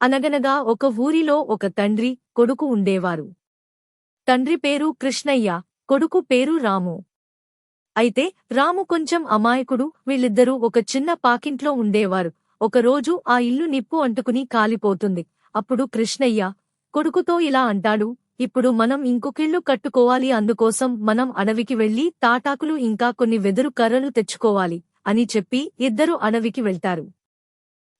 అనగనగా ఒక ఊరిలో ఒక తండ్రి కొడుకు ఉండేవారు. తండ్రి పేరు కృష్ణయ్య కొడుకు పేరు రాము. అయితే రాము కొంచెం అమాయకుడు వీళ్ళిద్దరూ ఒక చిన్న పాకింట్లో ఉండేవారు. ఒకరోజు ఆ ఇల్లు నిప్పు అంటుకుని కాలిపోతుంది. అప్పుడు కృష్ణయ్య కొడుకుతో ఇలా అంటాడు ఇప్పుడు మనం ఇంకొకిళ్ళు కట్టుకోవాలి అందుకోసం మనం అడవికి వెళ్ళి తాటాకులు ఇంకా కొన్ని వెదురు కర్రలు తెచ్చుకోవాలి అని చెప్పి ఇద్దరు అడవికి వెళ్తారు.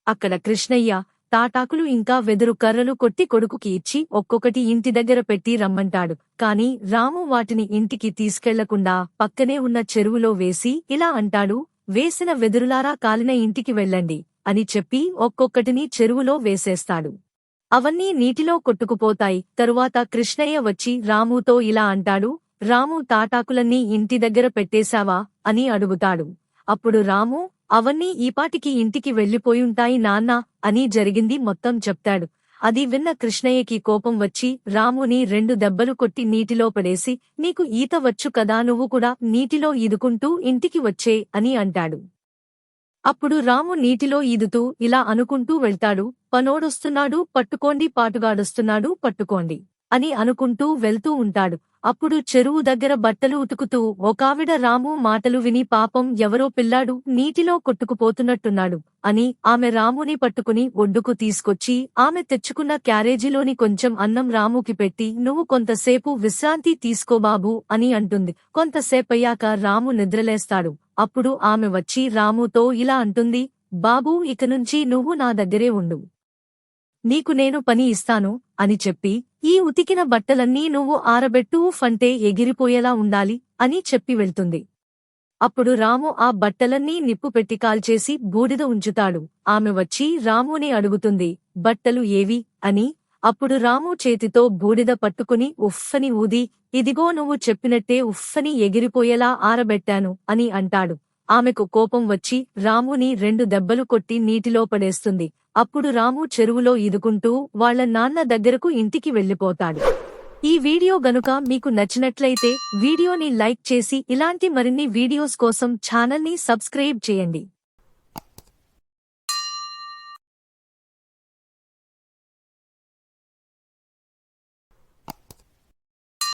అక్కడ కృష్ణయ్య తాటాకులు ఇంకా వెదురు కర్రలు కొట్టి కొడుకుకి ఇచ్చి ఒక్కొక్కటి ఇంటి దగ్గర పెట్టి రమ్మంటాడు. కాని రాము వాటిని ఇంటికి తీసుకెళ్ళకుండా పక్కనే ఉన్న చెరువులో వేసి ఇలా అంటాడు వేసిన వెదురులారా కాలిన ఇంటికి వెళ్ళండి అని చెప్పి ఒక్కొక్కటిని చెరువులో వేసేస్తాడు. అవన్నీ నీటిలో కొట్టుకుపోతాయి. తరువాత కృష్ణయ్య వచ్చి రాముతో ఇలా అంటాడు రాము తాటాకులన్నీ ఇంటి దగ్గర పెట్టేశావా? అని అడుగుతాడు. అప్పుడు రాము అవన్నీ ఈపాటికి ఇంటికి వెళ్ళిపోయుంటాయి నాన్నా అని జరిగింది మొత్తం చెప్తాడు. అది విన్న కృష్ణయ్యకి కోపం వచ్చి రాముని రెండు దెబ్బలు కొట్టి నీటిలో పడేసి నీకు ఈత వచ్చు కదా నువ్వు కూడా నీటిలో ఈదుకుంటూ ఇంటికి వచ్చే అని అంటాడు. అప్పుడు రాము నీటిలో ఈదుతూ ఇలా అనుకుంటూ వెళ్తాడు పనోడొస్తున్నాడు పట్టుకోండి పాటుగాడొస్తున్నాడు పట్టుకోండి అని అనుకుంటూ వెళ్తూ ఉంటాడు. అప్పుడు చెరువు దగ్గర బట్టలు ఉతుకుతూ ఒకావిడ రాము మాటలు విని పాపం ఎవరో పిల్లాడు నీటిలో కొట్టుకుపోతున్నట్టున్నాడు అని ఆమె రాముని పట్టుకుని ఒడ్డుకు తీసుకొచ్చి ఆమె తెచ్చుకున్న క్యారేజీలోని కొంచెం అన్నం రాముకి పెట్టి నువ్వు కొంతసేపు విశ్రాంతి తీసుకోబాబు అని అంటుంది. కొంతసేపయ్యాక రాము నిద్రలేస్తాడు. అప్పుడు ఆమె వచ్చి రాముతో ఇలా అంటుంది బాబూ ఇక నుంచి నువ్వు నా దగ్గరే ఉండు. నీకు నేను పని ఇస్తాను అని చెప్పి ఈ ఉతికిన బట్టలన్నీ నువ్వు ఆరబెట్టు ఫంటే ఎగిరిపోయేలా ఉండాలి అని చెప్పి వెళ్తుంది. అప్పుడు రాము ఆ బట్టలన్నీ నిప్పు పెట్టి కాల్చేసి బూడిద ఉంచుతాడు. ఆమె వచ్చి రాముని అడుగుతుంది బట్టలు ఏవి? అని. అప్పుడు రాము చేతితో బూడిద పట్టుకుని ఉఫ్ఫని ఊది ఇదిగో నువ్వు చెప్పినట్టే ఉఫ్ఫని ఎగిరిపోయేలా ఆరబెట్టాను అని అంటాడు. ఆమెకు కోపం వచ్చి రాముని రెండు దెబ్బలు కొట్టి నీటిలో పడేస్తుంది. అప్పుడు రాము చెరువులో ఈదుకుంటూ వాళ్ళ నాన్న దగ్గరకు ఇంటికి వెళ్ళిపోతాడు ఈ వీడియో గనుక మీకు నచ్చినట్లయితే వీడియోని లైక్ చేసి ఇలాంటి మరిన్ని వీడియోస్ కోసం ఛానల్ని సబ్స్క్రైబ్ చేయండి.